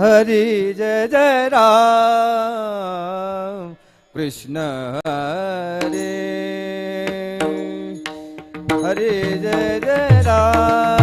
हरी जय जय राम कृष्ण हरे हरे राम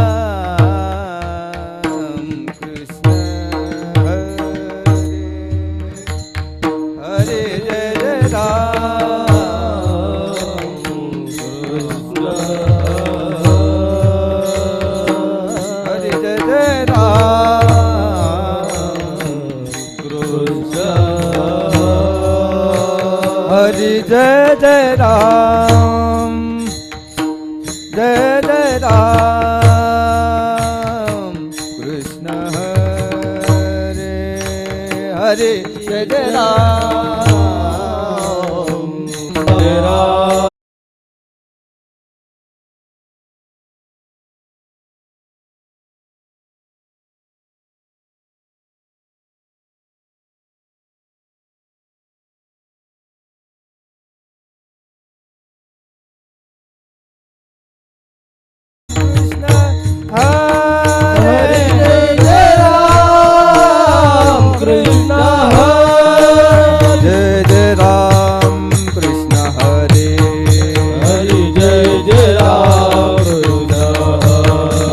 हरि जय जय राम जय जय राम। कृष्ण हरे हरे जय राम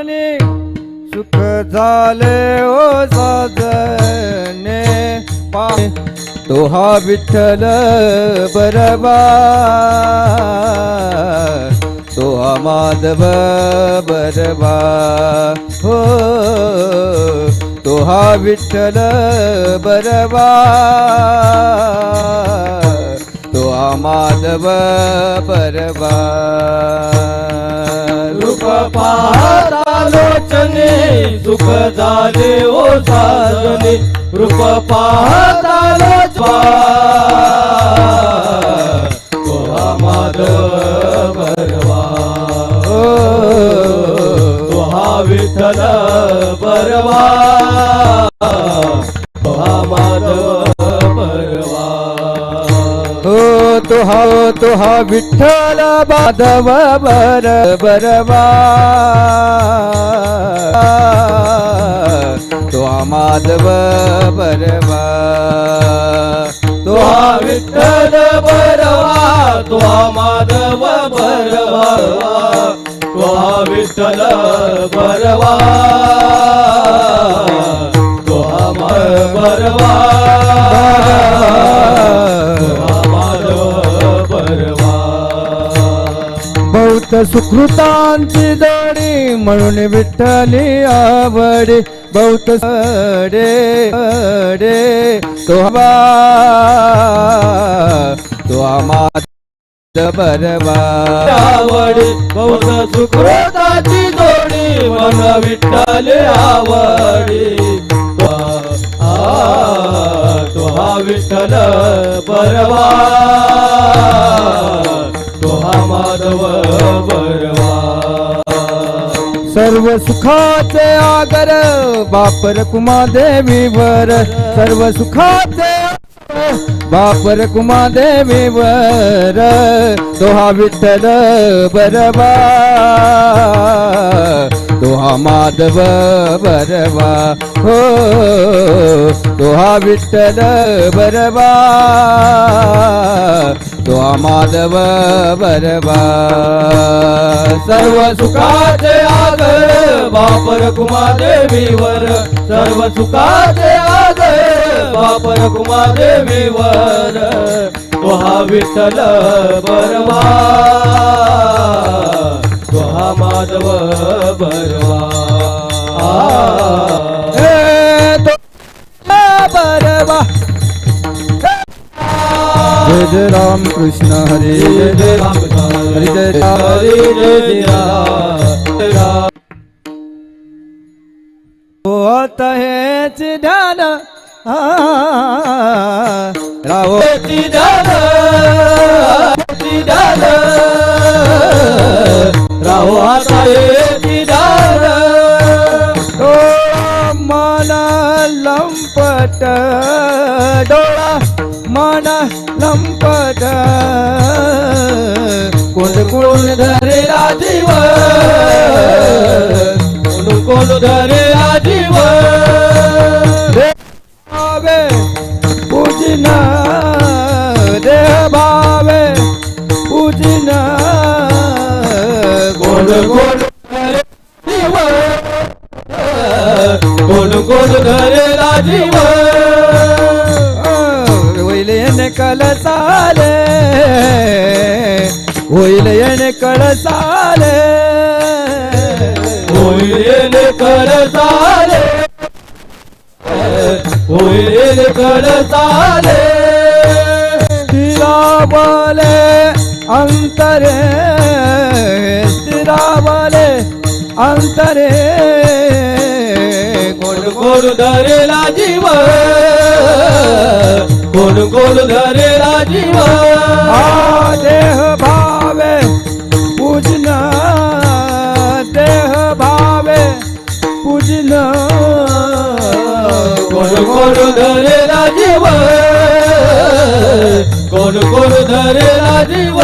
जने सुख झाले ओ साजने. पा तो हा विठ्ठल बरबा तो हा माधव बरबा हो तो हा विठ्ठल बरबा तो माधव परवा. रूप पाहता लोचने सुख झाले ओ साधने. रूप पाहता लोचवा तो माधव परवा. तो हा विठ्ठल परवा. हो तो हा विठ्ठल माधव बर बरवा तो हा माधव बरवा तो हा विठ्ठल बरवा तो हा माधव बरवा तो हा विठ्ठल बरवा तो हा बरवा सुकृतांची जोडी म्हणून विठ्ठली आवडे बहुत सडे रे तो हवा तो आमाद बरबा आवडी बहुत सुकृताची जोडी मन विठ्ठल आवडे तो तो हा विठ्ठल बरवा. सर्व सुखाचे आगर बापर कुमा देवी वर सर्व सुखाचे बापर कुमादेवीवर. तो हा विठ्ठल बरबा. तो माधव बरवा. हो तो हा विठ्ठल बरवा. तो माधव बरवा. सर्व सुखाचे आगर बापर कुमादेवीवर. सर्व सुखाचे आगर बापर कुमादेवीवर. तो विठ्ठल बरवा. माधव बरवा. जय जय राम कृष्ण हरे जय जय राम. हरे जय हरे जय जय राम. होत हेच ध्यान राहो. ध्यान ध्यान राहो आता डोळा मन लंपट. डोळा मन लंपट. कोण कोण कोण कोण धरे जीव कोण कोण धरे राजीव होईल येणे कळसाले होईल येणे कळसाले होईल चाले होईल कळ चाले स्थिरावले अंतरे अंतरे कोण कोण धरेला जीव कोण कोण धरेला जीव देह भावे पूजन देह भावे पूजन कोण कोण धरेला जीव कोण कोण धरेला जीव